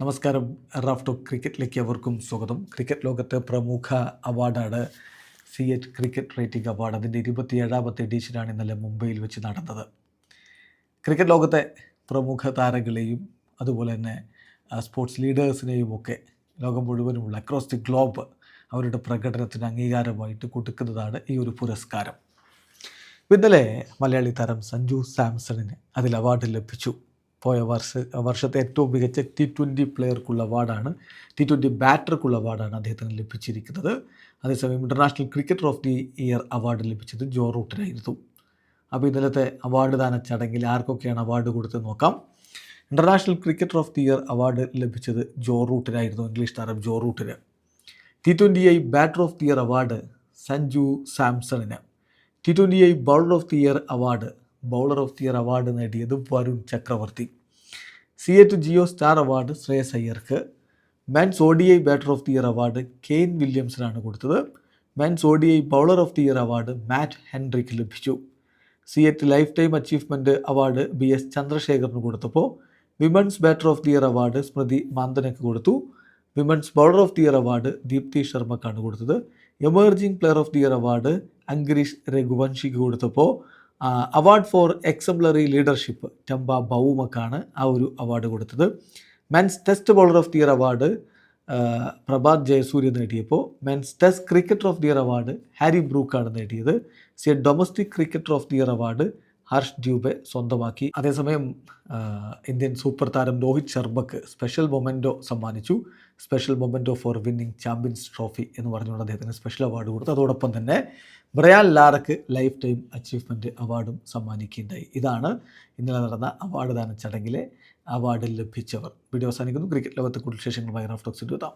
നമസ്കാരം. Raf talk ക്രിക്കറ്റിലേക്ക് അവർക്കും സ്വാഗതം. ക്രിക്കറ്റ് ലോകത്തെ പ്രമുഖ അവാർഡാണ് C H cricket rating award. അതിന്റെ ഇരുപത്തിയേഴാമത്തെ എഡീഷനാണ് ഇന്നലെ മുംബൈയിൽ വെച്ച് നടന്നത്. ക്രിക്കറ്റ് ലോകത്തെ പ്രമുഖ താരങ്ങളെയും അതുപോലെ തന്നെ സ്പോർട്സ് ലീഡേഴ്സിനെയും ഒക്കെ ലോകം മുഴുവനുമുള്ള അക്രോസ് ദി ഗ്ലോബ് അവരുടെ പ്രകടനത്തിന് അംഗീകാരമായിട്ട് കൊടുക്കുന്നതാണ് ഈ ഒരു പുരസ്കാരം. ഇന്നലെ മലയാളി താരം സഞ്ജു സാംസണിന് അതിൽ അവാർഡ് ലഭിച്ചു. പോയ വർഷ വർഷത്തെ ഏറ്റവും മികച്ച ടി ട്വന്റി പ്ലെയർക്കുള്ള അവാർഡാണ് ടി ട്വന്റി ബാറ്റർക്കുള്ള അവാർഡാണ് അദ്ദേഹത്തിന് ലഭിച്ചിരിക്കുന്നത്. അതേസമയം international cricketer of the year award ലഭിച്ചത് ജോ റൂട്ടിനായിരുന്നു. അപ്പോൾ ഇന്നലത്തെ അവാർഡ് ദാന ചടങ്ങിൽ ആർക്കൊക്കെയാണ് അവാർഡ് കൊടുത്തത് നോക്കാം. International cricketer of the year award ലഭിച്ചത് ജോ റൂട്ടിനായിരുന്നു ഇംഗ്ലീഷ് താരം ജോ റൂട്ടിന്. T twenty I batter of the year award Sanju സാംസണിന്. T twenty I bowler of the year award bowler of the year award നേടിയത് Varun Chakravarthy. CEAT Jio star award Shreyas അയ്യർക്ക്. Men's O D I batter of the year award Kane വില്യംസിനാണ് കൊടുത്തത്. Men's O D I bowler of the year award Matt Henrik ലഭിച്ചു. CEAT lifetime achievement award B S ചന്ദ്രശേഖറിന് കൊടുത്തപ്പോൾ women's batter of the year award Smriti മാന്ദനയ്ക്ക് കൊടുത്തു. Women's bowler of the year award Deepti ശർമ്മക്കാണ് കൊടുത്തത്. Emerging player of the year award Angkrish രഘുവൻഷിക്ക് കൊടുത്തപ്പോൾ award for exemplary leadership Temba ബൗമക്കാണ് ആ ഒരു award കൊടുത്തത്. Men's test bowler of the year award Prabath Jayasuriya നേടിയപ്പോൾ men's test cricketer of the year award Harry ബ്രൂക്കാണ് നേടിയത്. C domestic cricketer of the year award Harsh Dubey സ്വന്തമാക്കി. അതേസമയം Indian super താരം രോഹിത് ശർമ്മക്ക് special memento സമ്മാനിച്ചു. Special memento for winning champions trophy എന്ന് പറഞ്ഞുകൊണ്ട് അദ്ദേഹത്തിന് സ്പെഷ്യൽ അവാർഡ് കൊടുത്തു. അതോടൊപ്പം തന്നെ ബ്രയാൻ ലാറക്ക് ലൈഫ് ടൈം അച്ചീവ്മെന്റ് അവാർഡും സമ്മാനിക്കുകയുണ്ടായി. ഇതാണ് ഇന്നലെ നടന്ന അവാർഡ് ദാന ചടങ്ങിലെ അവാർഡ് ലഭിച്ചവർ. വീഡിയോ അവസാനിക്കുന്നു. ക്രിക്കറ്റ് ലോകത്തെ കൂടുതൽ വിശേഷങ്ങളുമായി റാഫ്റ്റോക്സിന്റെ എത്താം